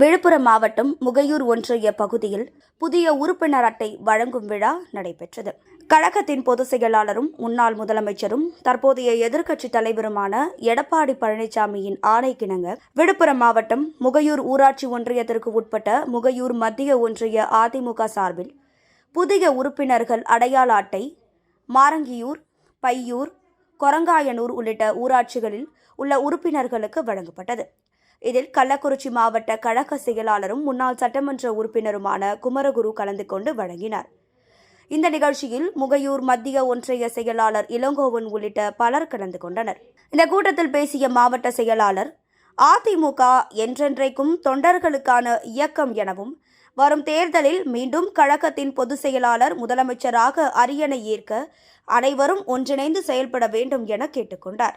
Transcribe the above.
விழுப்புரம் மாவட்டம் முகையூர் ஒன்றிய பகுதியில் புதிய உறுப்பினர் அட்டை வழங்கும் விழா நடைபெற்றது. கழகத்தின் பொதுச் செயலாளரும் முன்னாள் முதலமைச்சரும் தற்போதைய எதிர்க்கட்சித் தலைவருமான எடப்பாடி பழனிசாமியின் ஆணைக்கிணங்க விழுப்புரம் மாவட்டம் முகையூர் ஊராட்சி ஒன்றியத்திற்கு உட்பட்ட முகையூர் மத்திய ஒன்றிய அதிமுக சார்பில் புதிய உறுப்பினர்கள் அடையாள அட்டை மாரங்கியூர் பையூர் கொரங்காயனூர் உள்ளிட்ட ஊராட்சிகளில் உள்ள உறுப்பினர்களுக்கு வழங்கப்பட்டது. இதில் கள்ளக்குறிச்சி மாவட்ட கழக செயலாளரும் முன்னாள் சட்டமன்ற உறுப்பினருமான குமரகுரு கலந்து கொண்டு வழங்கினார். இந்த நிகழ்ச்சியில் முகையூர் மத்திய ஒன்றிய செயலாளர் இளங்கோவன் உள்ளிட்ட பலர் கலந்து கொண்டனர். இந்த கூட்டத்தில் பேசிய மாவட்ட செயலாளர் அதிமுக என்றென்றைக்கும் தொண்டர்களுக்கான இயக்கம் எனவும் வரும் தேர்தலில் மீண்டும் கழகத்தின் பொதுச் செயலாளர் முதலமைச்சராக அரியணை ஏற்க அனைவரும் ஒன்றிணைந்து செயல்பட வேண்டும் என கேட்டுக்கொண்டார்